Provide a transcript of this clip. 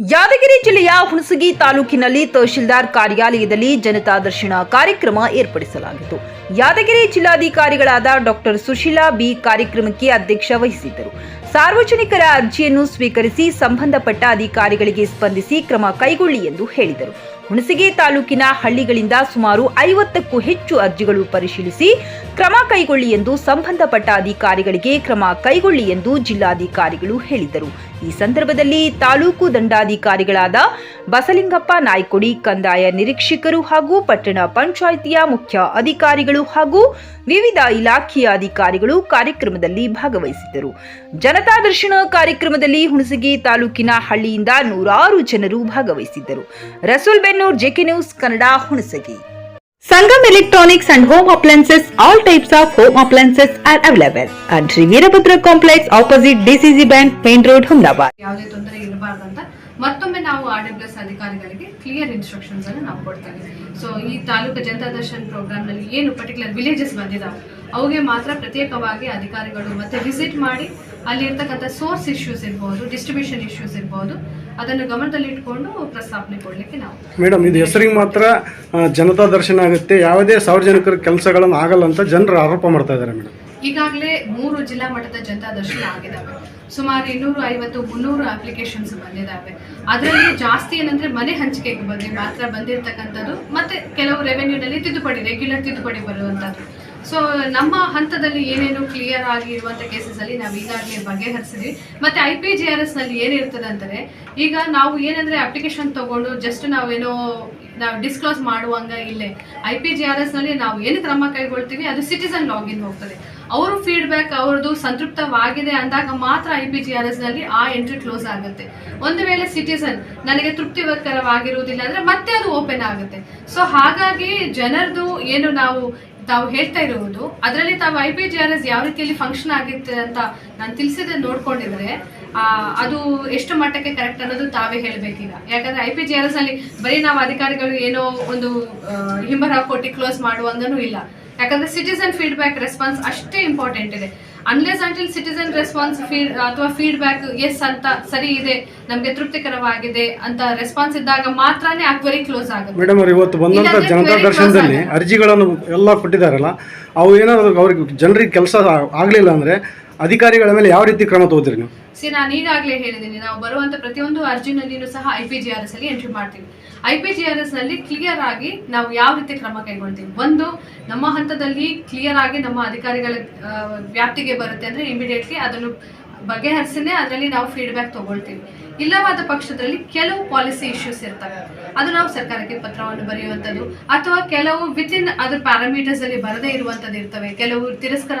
ಯಾದಗಿರಿ ಜಿಲ್ಲೆಯ ಹುಣಸಗಿ ತಾಲೂಕಿನಲ್ಲಿ ತಹಶೀಲ್ದಾರ್ ಕಾರ್ಯಾಲಯದಲ್ಲಿ ಜನತಾ ದರ್ಶನ ಕಾರ್ಯಕ್ರಮ ಏರ್ಪಡಿಸಲಾಗಿತ್ತು. ಯಾದಗಿರಿ ಜಿಲ್ಲಾಧಿಕಾರಿಗಳಾದ ಡಾಕ್ಟರ್ ಸುಶೀಲಾ ಬಿ ಕಾರ್ಯಕ್ರಮಕ್ಕೆ ಅಧ್ಯಕ್ಷ ವಹಿಸಿದ್ದರು. ಸಾರ್ವಜನಿಕರ ಅರ್ಜಿಯನ್ನು ಸ್ವೀಕರಿಸಿ ಸಂಬಂಧಪಟ್ಟ ಅಧಿಕಾರಿಗಳಿಗೆ ಸ್ಪಂದಿಸಿ ಕ್ರಮ ಕೈಗೊಳ್ಳಿ ಎಂದು ಹೇಳಿದರು. ಹುಣಸಗಿ ತಾಲೂಕಿನ ಹಳ್ಳಿಗಳಿಂದ ಸುಮಾರು ಐವತ್ತಕ್ಕೂ ಹೆಚ್ಚು ಅರ್ಜಿಗಳು ಪರಿಶೀಲಿಸಿ ಕ್ರಮ ಕೈಗೊಳ್ಳಿ ಎಂದು ಸಂಬಂಧಪಟ್ಟ ಅಧಿಕಾರಿಗಳಿಗೆ ಕ್ರಮ ಕೈಗೊಳ್ಳಿ ಎಂದು ಜಿಲ್ಲಾಧಿಕಾರಿಗಳು ಹೇಳಿದರು. ಈ ಸಂದರ್ಭದಲ್ಲಿ ತಾಲೂಕು ದಂಡಾಧಿಕಾರಿಗಳಾದ ಬಸಲಿಂಗಪ್ಪ ನಾಯ್ಕೊಡಿ, ಕಂದಾಯ ನಿರೀಕ್ಷಕರು ಹಾಗೂ ಪಟ್ಟಣ ಪಂಚಾಯಿತಿಯ ಮುಖ್ಯ ಅಧಿಕಾರಿಗಳು ಹಾಗೂ ವಿವಿಧ ಇಲಾಖೆಯ ಅಧಿಕಾರಿಗಳು ಕಾರ್ಯಕ್ರಮದಲ್ಲಿ ಭಾಗವಹಿಸಿದ್ದರು. ಜನತಾ ದರ್ಶನ ಕಾರ್ಯಕ್ರಮದಲ್ಲಿ ಹುಣಸಗಿ ತಾಲೂಕಿನ ಹಳ್ಳಿಯಿಂದ ನೂರಾರು ಜನರು ಭಾಗವಹಿಸಿದ್ದರು. Rasool Bennur JK news Kannada Hunasagi. Sangam electronics and home appliances all types of home appliances are available and Shri Veerabhadra complex opposite DCC bank main road Humdabad. ಯಾವುದೇ ತೊಂದರೆ ಇರಬಾರ್ದಂತ ಮತ್ತೊಮ್ಮೆ ನಾವು ಆರ್ ಡಬ್ಲ್ಯೂ ಎಸ್ ಅಧಿಕಾರಿಗಳಿಗೆ clear instructions ಅನ್ನು ನಾವು ಕೊಡ್ತೇವೆ so ಈ ತಾಲೂಕು ಜನತಾ ದರ್ಶನ್ ಪ್ರೋಗ್ರಾಮ್ನಲ್ಲಿ ಏನು ಪರ್ಟಿಕ್ಯುಲರ್ ವಿಲೇಜಸ್ ಬಂದಿದಾವೆ ಅವುಗೆ ಮಾತ್ರ ಪ್ರತ್ಯೇಕವಾಗಿ ಅಧಿಕಾರಿಗಳು ಮತ್ತೆ ವಿಸಿಟ್ ಮಾಡಿ ಅಲ್ಲಿ ಇರ್ತಕ್ಕಂಥ ಸೋರ್ಸ್ ಇಶ್ಯೂಸ್ ಇರ್ಬೋದು ಡಿಸ್ಟ್ರಿಬ್ಯೂಷನ್ ಇಶ್ಯೂಸ್ ಇರ್ಬೋದು ಅದನ್ನು ಗಮನದಲ್ಲಿ ಇಟ್ಕೊಂಡು ಪ್ರಸ್ತಾವನೆ ಕೊಡಲಿಕ್ಕೆ ನಾವು ಮೇಡಮ್ ಇದು ಹೆಸರಿಗೆ ಮಾತ್ರ ಜನತಾ ದರ್ಶನ ಆಗುತ್ತೆ ಯಾವುದೇ ಸಾರ್ವಜನಿಕರ ಕೆಲಸಗಳನ್ನು ಆಗಲ್ಲ ಅಂತ ಜನರು ಆರೋಪ ಮಾಡ್ತಾ ಇದ್ದಾರೆ ಮೇಡಮ್. ಈಗಾಗಲೇ ಮೂರು ಜಿಲ್ಲಾ ಮಟ್ಟದ ಜನತಾ ದರ್ಶನ ಆಗಿದ್ದಾವೆ. ಸುಮಾರು ಇನ್ನೂರು ಐವತ್ತು ಮುನ್ನೂರು ಅಪ್ಲಿಕೇಶನ್ಸ್ ಬಂದಿದ್ದಾವೆ. ಅದರಲ್ಲಿ ಜಾಸ್ತಿ ಏನಂದ್ರೆ ಮನೆ ಹಂಚಿಕೆಗೆ ಬಗ್ಗೆ ಮಾತ್ರ ಬಂದಿರತಕ್ಕಂಥದ್ದು ಮತ್ತೆ ಕೆಲವು ರೆವೆನ್ಯೂನಲ್ಲಿ ತಿದ್ದುಪಡಿ ರೆಗ್ಯುಲರ್ ತಿದ್ದುಪಡಿ ಬರುವಂಥದ್ದು. ಸೊ ನಮ್ಮ ಹಂತದಲ್ಲಿ ಏನೇನು ಕ್ಲಿಯರ್ ಆಗಿರುವಂಥ ಕೇಸಸ್ ಅಲ್ಲಿ ನಾವು ಈಗಾಗಲೇ ಬಗೆಹರಿಸಿದ್ವಿ. ಮತ್ತೆ ಐ ಪಿ ಜಿ ಆರ್ ಎಸ್ನಲ್ಲಿ ಏನಿರ್ತದೆ ಅಂತಾರೆ ಈಗ ನಾವು ಏನಂದ್ರೆ ಅಪ್ಲಿಕೇಶನ್ ತಗೊಂಡು ಜಸ್ಟ್ ನಾವೇನೋ ನಾವು ಡಿಸ್ಕ್ಲೋಸ್ ಮಾಡುವಂಗ ಇಲ್ಲೇ. ಐ ಪಿ ಜಿ ಆರ್ ಎಸ್ನಲ್ಲಿ ನಾವು ಏನು ಕ್ರಮ ಕೈಗೊಳ್ತೀವಿ, ಅದು ಸಿಟಿಸನ್ ಲಾಗಿನ್ ಹೋಗ್ತದೆ. ಅವರು ಫೀಡ್ಬ್ಯಾಕ್ ಅವ್ರದ್ದು ಸಂತೃಪ್ತವಾಗಿದೆ ಅಂದಾಗ ಮಾತ್ರ ಐ ಪಿ ಜಿ ಆರ್ ಎಸ್ನಲ್ಲಿ ಆ ಎಂಟ್ರಿ ಕ್ಲೋಸ್ ಆಗುತ್ತೆ. ಒಂದು ವೇಳೆ ಸಿಟಿಸನ್ ನನಗೆ ತೃಪ್ತಿಕರವಾಗಿರುವುದಿಲ್ಲ ಅಂದ್ರೆ ಮತ್ತೆ ಅದು ಓಪನ್ ಆಗುತ್ತೆ. ಸೊ ಹಾಗಾಗಿ ಜನರದು ಏನು ನಾವು ತಾವು ಹೇಳ್ತಾ ಇರುವುದು, ಅದರಲ್ಲಿ ತಾವು I P G R S ಯಾವ ರೀತಿಯಲ್ಲಿ ಫಂಕ್ಷನ್ ಆಗಿತ್ತೆ ಅಂತ ನಾನು ತಿಳಿಸಿದ್ರೆ ನೋಡ್ಕೊಂಡಿದ್ರೆ ಅದು ಎಷ್ಟು ಮಟ್ಟಕ್ಕೆ ಕರೆಕ್ಟ್ ಅನ್ನೋದು ತಾವೇ ಹೇಳಬೇಕೀಗ. ಯಾಕಂದ್ರೆ I P G R S ಅಲ್ಲಿ ಬರೀ ನಾವು ಅಧಿಕಾರಿಗಳು ಏನೋ ಒಂದು ಹಿಂಬರ ಕೊಟ್ಟು ಕ್ಲೋಸ್ ಮಾಡುವಂಗನೂ ಇಲ್ಲ. ಯಾಕಂದ್ರೆ ಸಿಟಿಸನ್ ಫೀಡ್ಬ್ಯಾಕ್ ರೆಸ್ಪಾನ್ಸ್ ಅಷ್ಟೇ ಇಂಪಾರ್ಟೆಂಟ್ ಇದೆ. Unless until citizen response feed ಅಥವಾ ಫೀಡ್ಬ್ಯಾಕ್ ಎಸ್ ಅಂತ ಸರಿ ಇದೆ ನಮಗೆ ತೃಪ್ತಿಕರವಾಗಿದೆ ಅಂತ ರೆಸ್ಪಾನ್ಸ್ ಇದ್ದಾಗ ಮಾತ್ರನೇ ಅಕ್ವರಿ ಕ್ಲೋಸ್ ಆಗುತ್ತೆ. ಮೇಡಮ್ ಅವರು ಇವತ್ತು ಬಂದಂಥ ಜನತಾ ದರ್ಶನದಲ್ಲಿ ಅರ್ಜಿಗಳನ್ನು ಎಲ್ಲ ಕೊಟ್ಟಿದ್ದಾರಲ್ಲ ಅವು ಏನಾದ್ರು ಅವ್ರಿಗೆ ಜನರಿಗೆ ಕೆಲಸ ಆಗಲಿಲ್ಲ ಅಂದರೆ ಅಧಿಕಾರಿಗಳ ಮೇಲೆ ಯಾವ ರೀತಿ ಕ್ರಮ ತಗೋತೀರಿ ನೀವು? ಸಿ, ನಾನು ಈಗಾಗಲೇ ಹೇಳಿದ್ದೀನಿ. ನಾವು ಬರುವಂತ ಪ್ರತಿಯೊಂದು ಅರ್ಜಿನಲ್ಲಿಯೂ ಸಹ I P G R S ಅಲ್ಲಿ ಎಂಟ್ರಿ ಮಾಡ್ತೀವಿ. ಐ ಪಿ ಜಿ ಆರ್ ಎಸ್ನಲ್ಲಿ ಕ್ಲಿಯರ್ ಆಗಿ ನಾವು ಯಾವ ರೀತಿ ಕ್ರಮ ಕೈಗೊಳ್ತೀವಿ? ಒಂದು, ನಮ್ಮ ಹಂತದಲ್ಲಿ ಕ್ಲಿಯರ್ ಆಗಿ ನಮ್ಮ ಅಧಿಕಾರಿಗಳ ವ್ಯಾಪ್ತಿಗೆ ಬರುತ್ತೆ ಅಂದ್ರೆ ಇಮಿಡಿಯೇಟ್ಲಿ ಅದನ್ನು ಬಗೆಹರಿಸಿನೇ ಅದರಲ್ಲಿ ನಾವು ಫೀಡ್ಬ್ಯಾಕ್ ತಗೊಳ್ತೀವಿ. ಇಲ್ಲವಾದ ಪಕ್ಷದಲ್ಲಿ ಕೆಲವು ಪಾಲಿಸಿ ಇಶ್ಯೂಸ್ ಇರ್ತವೆ. ಅದು ನಾವು ಸರ್ಕಾರಕ್ಕೆ ಪತ್ರವನ್ನು ಬರೆಯುವಂಥದ್ದು ಅಥವಾ ಕೆಲವು ವಿತಿನ್ ಅದರ ಪ್ಯಾರಾಮೀಟರ್ಸ್ ಅಲ್ಲಿ ಬರದೇ ಇರುವಂತದ್ದು ಇರ್ತವೆ. ಕೆಲವು ತಿರಸ್ಕಾರ